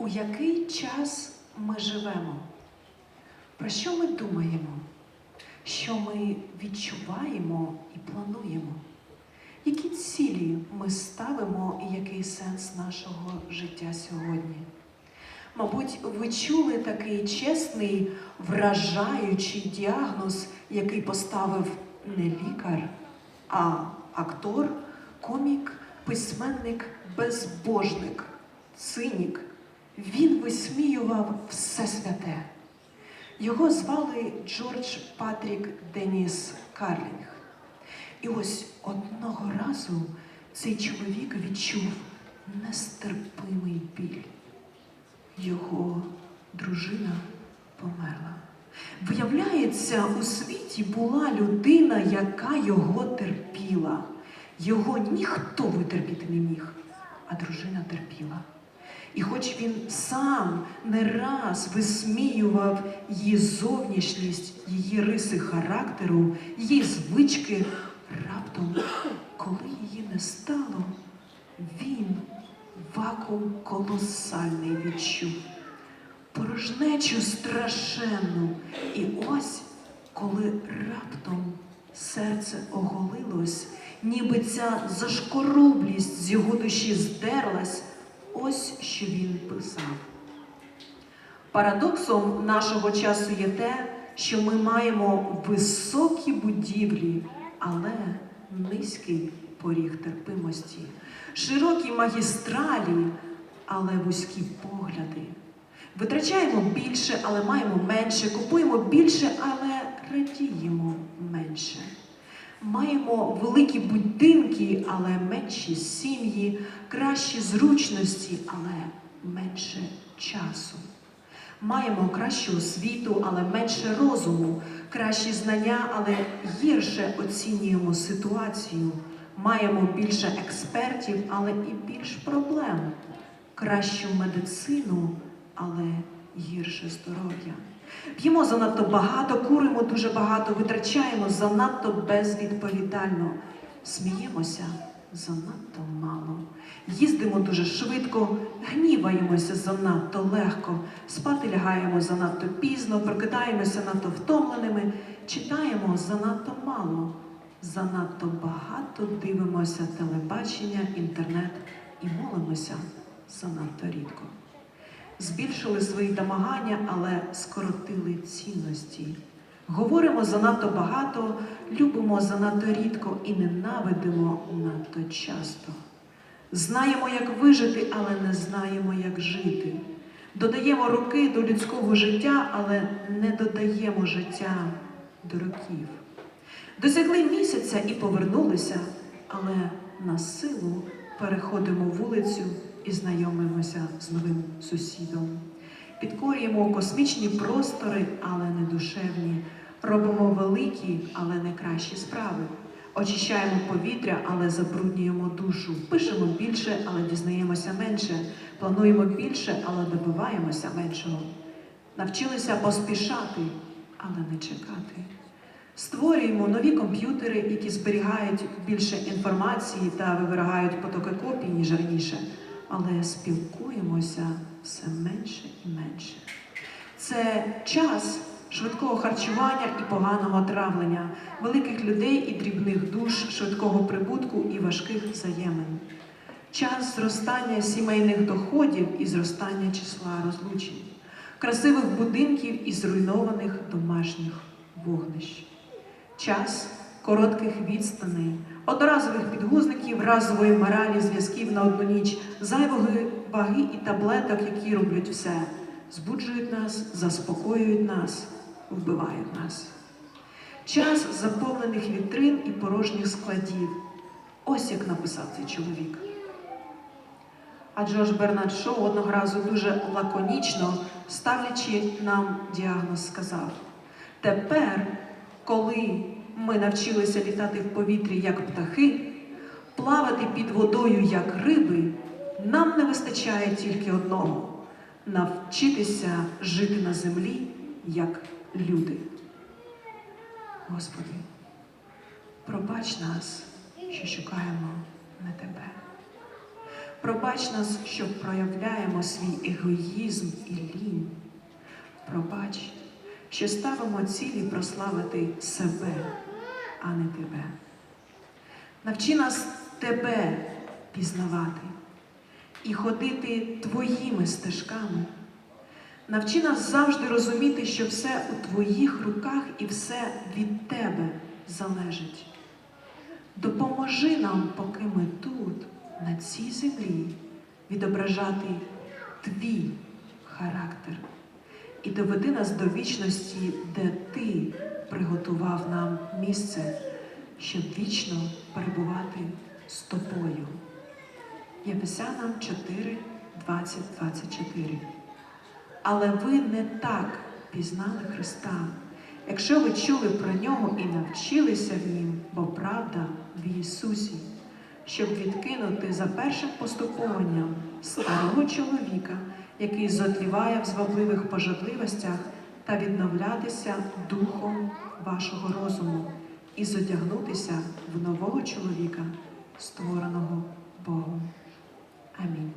У який час ми живемо? Про що ми думаємо? Що ми відчуваємо і плануємо? Які цілі ми ставимо і який сенс нашого життя сьогодні? Мабуть, ви чули такий чесний, вражаючий діагноз, який поставив не лікар, а актор, комік, письменник, безбожник, цинік. Він висміював все святе. Його звали Джордж Патрік Деніс Карлінг. І ось одного разу цей чоловік відчув нестерпимий біль. Його дружина померла. Виявляється, у світі була людина, яка його терпіла. Його ніхто витерпіти не міг, а дружина терпіла. І хоч він сам не раз висміював її зовнішність, її риси характеру, її звички, раптом, коли її не стало, він вакуум колосальний відчув, порожнечу страшенну. І ось, коли раптом серце оголилось, ніби ця зашкорублість з його душі здерлась, ось що він писав. Парадоксом нашого часу є те, що ми маємо високі будівлі, але низький поріг терпимості, широкі магістралі, але вузькі погляди. Витрачаємо більше, але маємо менше, купуємо більше, але радіємо менше. Маємо великі будинки, але менші сім'ї, кращі зручності, але менше часу. Маємо кращу освіту, але менше розуму, кращі знання, але гірше оцінюємо ситуацію. Маємо більше експертів, але і більш проблем. Кращу медицину, але гірше здоров'я. П'ємо занадто багато, куримо дуже багато, витрачаємо занадто безвідповідально, сміємося занадто мало, їздимо дуже швидко, гніваємося занадто легко, спати лягаємо занадто пізно, прокидаємося надто втомленими, читаємо занадто мало, занадто багато дивимося телебачення, інтернет і молимося занадто рідко збільшили свої домагання, але скоротили цінності. Говоримо занадто багато, любимо занадто рідко і ненавидимо надто часто. Знаємо, як вижити, але не знаємо, як жити. Додаємо роки до людського життя, але не додаємо життя до років. Досягли місяця і повернулися, але на силу переходимо вулицю і знайомимося з новим сусідом. Підкорюємо космічні простори, але не душевні. Робимо великі, але не кращі справи. Очищаємо повітря, але забруднюємо душу. Пишемо більше, але дізнаємося менше. Плануємо більше, але добиваємося меншого. Навчилися поспішати, але не чекати. Створюємо нові комп'ютери, які зберігають більше інформації та вивергають потоки копій, ніж раніше, але спілкуємося все менше і менше. Це час швидкого харчування і поганого травлення, великих людей і дрібних душ, швидкого прибутку і важких взаємин. Час зростання сімейних доходів і зростання числа розлучень, красивих будинків і зруйнованих домашніх вогнищ час коротких відстаней, одноразових підгузників, разової моралі, зв'язків на одну ніч, зайвої ваги і таблеток, які роблять все, збуджують нас, заспокоюють нас, вбивають нас. Час заповнених вітрин і порожніх складів. Ось як написав цей чоловік. А Джош Бернард Шоу одного разу дуже лаконічно, ставлячи нам діагноз, сказав: тепер коли ми навчилися літати в повітрі як птахи, плавати під водою як риби, нам не вистачає тільки одного навчитися жити на землі як люди. Господи, пробач нас, що шукаємо не тебе. Пробач нас, що проявляємо свій егоїзм і лінь. Пробач, що ставимо цілі прославити себе, а не тебе. Навчи нас тебе пізнавати і ходити твоїми стежками. Навчи нас завжди розуміти, що все у твоїх руках і все від тебе залежить. Допоможи нам, поки ми тут, на цій землі, відображати твій характер і доведи нас до вічності, де ти приготував нам місце, щоб вічно перебувати з тобою. Єфесянам 4, 20, 24. Але ви не так пізнали Христа, якщо ви чули про нього і навчилися в нім, бо правда в Ісусі, щоб відкинути за першим поступованням старого чоловіка, який зотліває в звабливих пожадливостях та відновлятися духом вашого розуму і зодягнутися в нового чоловіка, створеного Богом. Амінь.